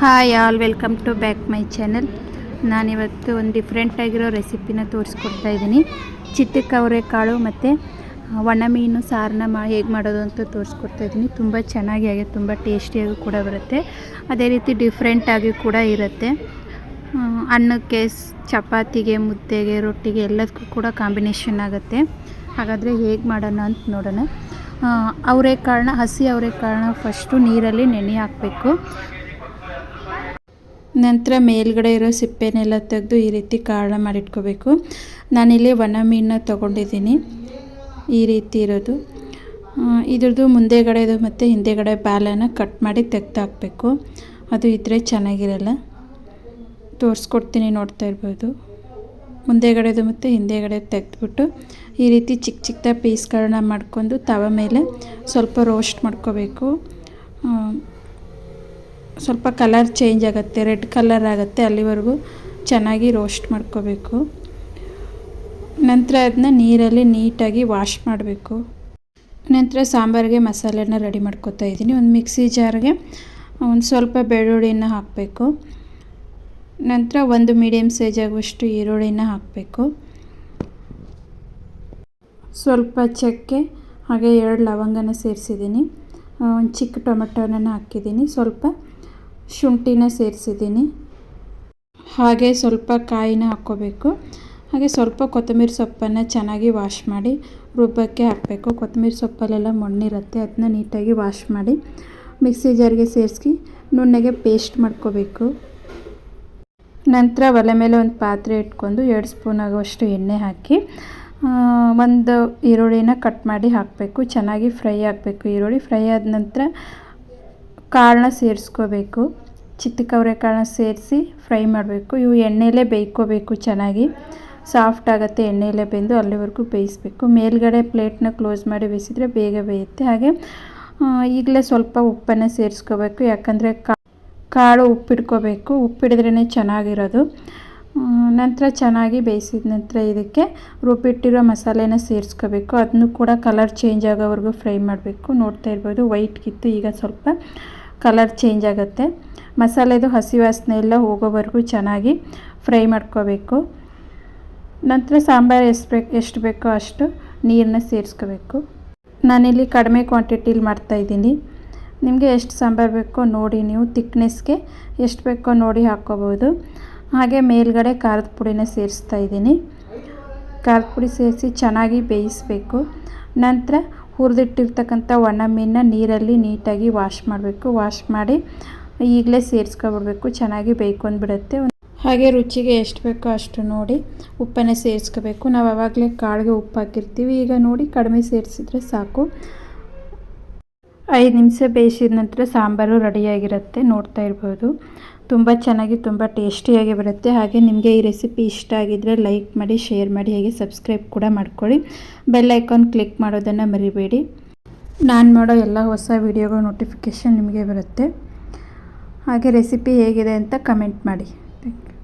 Hi all welcome to back my channel ನಾನಿವತ್ತು ಒಂದು different ಆಗಿರೋ ರೆಸಿಪಿನ ತೋರಿಸ್ಕೊಡ್ತಾ ಇದ್ದೀನಿ. ಚಿಟ್ಟಕ್ಕೆ ಅವರೆಕಾಳು ಮತ್ತು ಒಣ ಮೀನು ಸಾರನ್ನ ಮಾ, ಹೇಗೆ ಮಾಡೋದು ಅಂತ ತೋರಿಸ್ಕೊಡ್ತಾ ಇದ್ದೀನಿ. ತುಂಬ ಚೆನ್ನಾಗಿ ಆಗಿ, ತುಂಬ ಟೇಸ್ಟಿಯಾಗಿ ಕೂಡ ಬರುತ್ತೆ. ಅದೇ ರೀತಿ ಡಿಫ್ರೆಂಟಾಗಿ ಕೂಡ ಇರುತ್ತೆ. ಅನ್ನಕ್ಕೆ ಚಪಾತಿಗೆ, ಮುದ್ದೆಗೆ, ರೊಟ್ಟಿಗೆ ಎಲ್ಲದಕ್ಕೂ ಕೂಡ ಕಾಂಬಿನೇಷನ್ ಆಗುತ್ತೆ. ಹಾಗಾದರೆ ಹೇಗೆ ಮಾಡೋಣ ಅಂತ ನೋಡೋಣ. ಅವರೆ ಅವರೆಕಾಳನ್ನ, ಹಸಿ ಅವರೆಕಾಳನ್ನ ಫಸ್ಟು ನೀರಲ್ಲಿ ನೆನೆ ಹಾಕಬೇಕು. ನಂತರ ಮೇಲ್ಗಡೆ ಇರೋ ಸಿಪ್ಪೆನೆಲ್ಲ ತೆಗೆದು ಈ ರೀತಿ ಕಾಳ ಮಾಡಿಟ್ಕೋಬೇಕು. ನಾನಿಲ್ಲಿ ಒಣ ಮೀನನ್ನ ತೊಗೊಂಡಿದ್ದೀನಿ. ಈ ರೀತಿ ಇರೋದು. ಇದ್ರದ್ದು ಮುಂದೆಗಡೆದು ಮತ್ತು ಹಿಂದೆಗಡೆ ಬಾಲನ ಕಟ್ ಮಾಡಿ ತೆಗ್ದು ಹಾಕಬೇಕು ಅದು ಇದ್ದರೆ ಚೆನ್ನಾಗಿರಲ್ಲ. ತೋರಿಸ್ಕೊಡ್ತೀನಿ ನೋಡ್ತಾ ಇರ್ಬೋದು. ಮುಂದೆಗಡೆದು ಮತ್ತು ಹಿಂದೆಗಡೆ ತೆಗೆದ್ಬಿಟ್ಟು ಈ ರೀತಿ ಚಿಕ್ಕ ಚಿಕ್ಕದ ಪೀಸ್ಗಳನ್ನ ಮಾಡ್ಕೊಂಡು ತವ ಮೇಲೆ ಸ್ವಲ್ಪ ರೋಸ್ಟ್ ಮಾಡ್ಕೋಬೇಕು. ಸ್ವಲ್ಪ ಕಲರ್ ಚೇಂಜ್ ಆಗುತ್ತೆ ರೆಡ್ ಕಲರ್ ಆಗುತ್ತೆ ಅಲ್ಲಿವರೆಗೂ ಚೆನ್ನಾಗಿ ರೋಸ್ಟ್ ಮಾಡ್ಕೋಬೇಕು. ನಂತರ ಅದನ್ನ ನೀರಲ್ಲಿ ನೀಟಾಗಿ ವಾಶ್ ಮಾಡಬೇಕು. ನಂತರ ಸಾಂಬಾರಿಗೆ ಮಸಾಲೆನ ರೆಡಿ ಮಾಡ್ಕೊತಾ ಇದ್ದೀನಿ. ಒಂದು ಮಿಕ್ಸಿ ಜಾರ್ಗೆ ಒಂದು ಸ್ವಲ್ಪ ಬೆಳ್ಳುಳ್ಳಿನ ಹಾಕಬೇಕು. ನಂತರ ಒಂದು ಮೀಡಿಯಮ್ ಸೈಜ್ ಆಗುವಷ್ಟು ಈರುಳ್ಳಿನ ಹಾಕಬೇಕು. ಸ್ವಲ್ಪ ಚಕ್ಕೆ ಹಾಗೆ ಎರಡು ಲವಂಗನ ಸೇರಿಸಿದ್ದೀನಿ. ಒಂದು ಚಿಕ್ಕ ಟೊಮೆಟೊನ ಹಾಕಿದ್ದೀನಿ. ಸ್ವಲ್ಪ ಶುಂಠಿನ ಸೇರಿಸಿದ್ದೀನಿ. ಹಾಗೆ ಸ್ವಲ್ಪ ಕಾಯಿನ ಹಾಕ್ಕೋಬೇಕು. ಹಾಗೆ ಸ್ವಲ್ಪ ಕೊತ್ತಂಬರಿ ಸೊಪ್ಪನ್ನು ಚೆನ್ನಾಗಿ ವಾಶ್ ಮಾಡಿ, ರುಬ್ಬಕ್ಕೆ ಹಾಕಬೇಕು. ಕೊತ್ತಂಬರಿ ಸೊಪ್ಪಲ್ಲೆಲ್ಲ ಮಣ್ಣಿರುತ್ತೆ ಅದನ್ನ ನೀಟಾಗಿ ವಾಶ್ ಮಾಡಿ, ಮಿಕ್ಸಿ ಜಾರ್ಗೆ ಸೇರಿಸಿ ನುಣ್ಣಗೆ ಪೇಸ್ಟ್ ಮಾಡ್ಕೋಬೇಕು. ನಂತರ ಒಲೆ ಮೇಲೆ ಒಂದು ಪಾತ್ರೆ ಇಟ್ಕೊಂಡು ಎರಡು ಸ್ಪೂನ್ ಆಗುವಷ್ಟು ಎಣ್ಣೆ ಹಾಕಿ ಒಂದು ಈರುಳ್ಳಿನ ಕಟ್ ಮಾಡಿ ಹಾಕಬೇಕು. ಚೆನ್ನಾಗಿ ಫ್ರೈ ಆಗಬೇಕು ಈರುಳ್ಳಿ. ಫ್ರೈ ಆದ ನಂತರ ಕಾಳನ್ನ ಸೇರಿಸ್ಕೋಬೇಕು. ಚಿತ್ತಕವರೆ ಕಾಳನ್ನ ಸೇರಿಸಿ ಫ್ರೈ ಮಾಡಬೇಕು. ಇವು ಎಣ್ಣೆಲೇ ಬೇಯ್ಕೋಬೇಕು ಚೆನ್ನಾಗಿ. ಸಾಫ್ಟ್ ಆಗುತ್ತೆ ಎಣ್ಣೆಲೇ ಬೆಂದು ಅಲ್ಲಿವರೆಗೂ ಬೇಯಿಸಬೇಕು. ಮೇಲ್ಗಡೆ ಪ್ಲೇಟ್ನ ಕ್ಲೋಸ್ ಮಾಡಿ ಬೇಯಿಸಿದ್ರೆ ಬೇಗ ಬೇಯುತ್ತೆ. ಹಾಗೆ ಈಗಲೇ ಸ್ವಲ್ಪ ಉಪ್ಪನ್ನು ಸೇರಿಸ್ಕೋಬೇಕು. ಯಾಕಂದರೆ ಕಾಳು ಉಪ್ಪಿಡ್ಕೋಬೇಕು ಉಪ್ಪಿಡಿದ್ರೇ ಚೆನ್ನಾಗಿರೋದು. ನಂತರ ಚೆನ್ನಾಗಿ ಬೇಯಿಸಿದ ನಂತರ ಇದಕ್ಕೆ ರುಬ್ಬಿಟ್ಟಿರೋ ಮಸಾಲೆನ ಸೇರಿಸ್ಕೋಬೇಕು. ಅದನ್ನು ಕೂಡ ಕಲರ್ ಚೇಂಜ್ ಆಗೋವರೆಗೂ ಫ್ರೈ ಮಾಡಬೇಕು. ನೋಡ್ತಾ ಇರ್ಬೋದು ವೈಟ್ ಕಿತ್ತು ಈಗ ಸ್ವಲ್ಪ ಕಲರ್ ಚೇಂಜ್ ಆಗುತ್ತೆ. ಮಸಾಲೆದು ಹಸಿ ವಾಸನೆ ಎಲ್ಲ ಹೋಗೋವರೆಗೂ ಚೆನ್ನಾಗಿ ಫ್ರೈ ಮಾಡ್ಕೋಬೇಕು. ನಂತರ ಸಾಂಬಾರು ಎಷ್ಟು ಬೇಕು ಎಷ್ಟು ಬೇಕೋ ಅಷ್ಟು ನೀರನ್ನ ಸೇರಿಸ್ಕೋಬೇಕು. ನಾನಿಲ್ಲಿ ಕಡಿಮೆ ಕ್ವಾಂಟಿಟಿಲಿ ಮಾಡ್ತಾಯಿದ್ದೀನಿ ನಿಮಗೆ ಎಷ್ಟು ಸಾಂಬಾರು ಬೇಕೋ ನೋಡಿ ನೀವು ತಿಕ್ನೆಸ್ಗೆ ಎಷ್ಟು ಬೇಕೋ ನೋಡಿ ಹಾಕ್ಕೋಬೋದು. ಹಾಗೆ ಮೇಲ್ಗಡೆ ಖಾರದ ಪುಡಿನ ಸೇರಿಸ್ತಾ ಇದ್ದೀನಿ. ಖಾರದ ಪುಡಿ ಸೇರಿಸಿ ಚೆನ್ನಾಗಿ ಬೇಯಿಸಬೇಕು. ನಂತರ ಹುರಿದಿಟ್ಟಿರ್ತಕ್ಕಂಥ ಒಣ ಮೀನನ್ನ ನೀರಲ್ಲಿ ನೀಟಾಗಿ ವಾಶ್ ಮಾಡಬೇಕು. ವಾಶ್ ಮಾಡಿ ಈಗಲೇ ಸೇರಿಸ್ಕೊಬಿಡ್ಬೇಕು. ಚೆನ್ನಾಗಿ ಬೇಯ್ಕೊಂಡ್ಬಿಡುತ್ತೆ. ಹಾಗೆ ರುಚಿಗೆ ಎಷ್ಟು ಬೇಕೋ ಅಷ್ಟು ನೋಡಿ ಉಪ್ಪನ್ನು ಸೇರಿಸ್ಕೋಬೇಕು. ನಾವು ಆವಾಗಲೇ ಕಾಳಿಗೆ ಉಪ್ಪು ಹಾಕಿರ್ತೀವಿ. ಈಗ ನೋಡಿ ಕಡಿಮೆ ಸೇರಿಸಿದ್ರೆ ಸಾಕು. ಐದು ನಿಮಿಷ ಬೇಯಿಸಿದ ನಂತರ ಸಾಂಬಾರು ರೆಡಿಯಾಗಿರುತ್ತೆ, ನೋಡ್ತಾ ಇರ್ಬೋದು. ತುಂಬ ಚೆನ್ನಾಗಿ, ತುಂಬ ಟೇಸ್ಟಿಯಾಗಿ ಬರುತ್ತೆ. ಹಾಗೆ ನಿಮಗೆ ಈ ರೆಸಿಪಿ ಇಷ್ಟ ಆಗಿದ್ದರೆ ಲೈಕ್ ಮಾಡಿ, ಶೇರ್ ಮಾಡಿ, ಹಾಗೆ ಸಬ್ಸ್ಕ್ರೈಬ್ ಕೂಡ ಮಾಡ್ಕೊಳ್ಳಿ. ಬೆಲ್ ಐಕಾನ್ ಕ್ಲಿಕ್ ಮಾಡೋದನ್ನು ಮರಿಬೇಡಿ. ನಾನು ಮಾಡೋ ಎಲ್ಲ ಹೊಸ ವೀಡಿಯೋಗಳ ನೋಟಿಫಿಕೇಷನ್ ನಿಮಗೆ ಬರುತ್ತೆ. ಹಾಗೆ ರೆಸಿಪಿ ಹೇಗಿದೆ ಅಂತ ಕಮೆಂಟ್ ಮಾಡಿ. Thank you.